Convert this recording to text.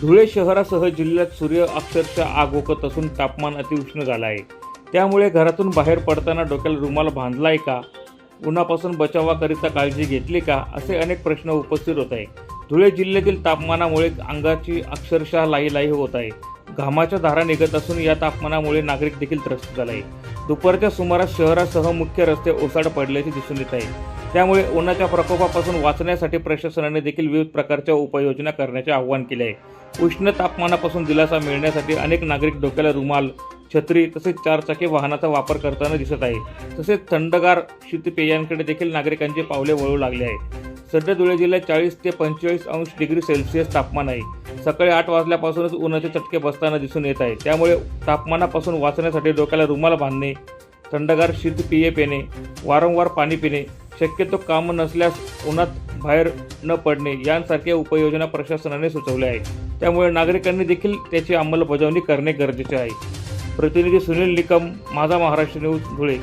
धुळे शहरासह जिल्ह्यात सूर्य अक्षरशः आग ओकत असून तापमान अतिउष्ण झालं आहे. त्यामुळे घरातून बाहेर पडताना डोक्याला रुमाल बांधलाय का? उन्हापासून बचावाकरिता काळजी घेतली का? असे अनेक प्रश्न उपस्थित होत आहे. धुळे जिल्ह्यातील तापमानामुळे अंगाची अक्षरशः लाही लाही होत आहे. घामाच्या धारा निघत असून या तापमानामुळे नागरिक देखील त्रस्त झाला आहे दुपारच्या सुमारास शहरासह मुख्य रस्ते ओसाड पडल्याचे दिसून येत आहे. त्यामुळे उन्हाच्या प्रकोपापासून वाचण्यासाठी प्रशासनाने देखील विविध प्रकारच्या उपाययोजना करण्याचे आवाहन केले आहे. उष्ण तापमानापासून दिलासा मिळण्यासाठी अनेक नागरिक डोक्याला रुमाल छत्री तसेच चारचाकी वाहनाचा वापर करताना दिसत आहे तसेच थंडगार शीतपेयांकडे देखील नागरिकांचे पावले वळू लागले आहे सध्या धुळे जिल्ह्यात चाळीस ते पंचेचाळीस अंश डिग्री सेल्सिअस तापमान आहे. सकाळी आठ वाजल्यापासूनच उन्हाचे चटके बसताना दिसून येत आहे. त्यामुळे तापमानापासून वाचण्यासाठी डोक्याला रुमाल बांधणे थंडगार शीतपेये पिणे वारंवार पाणी पिणे शक्यतो काम नसल्यास उन्हात बाहेर न पडणे यांसारख्या उपाययोजना प्रशासनाने सुचवल्या आहेत त्यामुळे नागरिकांनी देखील त्याची अंमलबजावणी करणे गरजेचे आहे. प्रतिनिधी सुनील निकम माझा महाराष्ट्र न्यूज धुळे.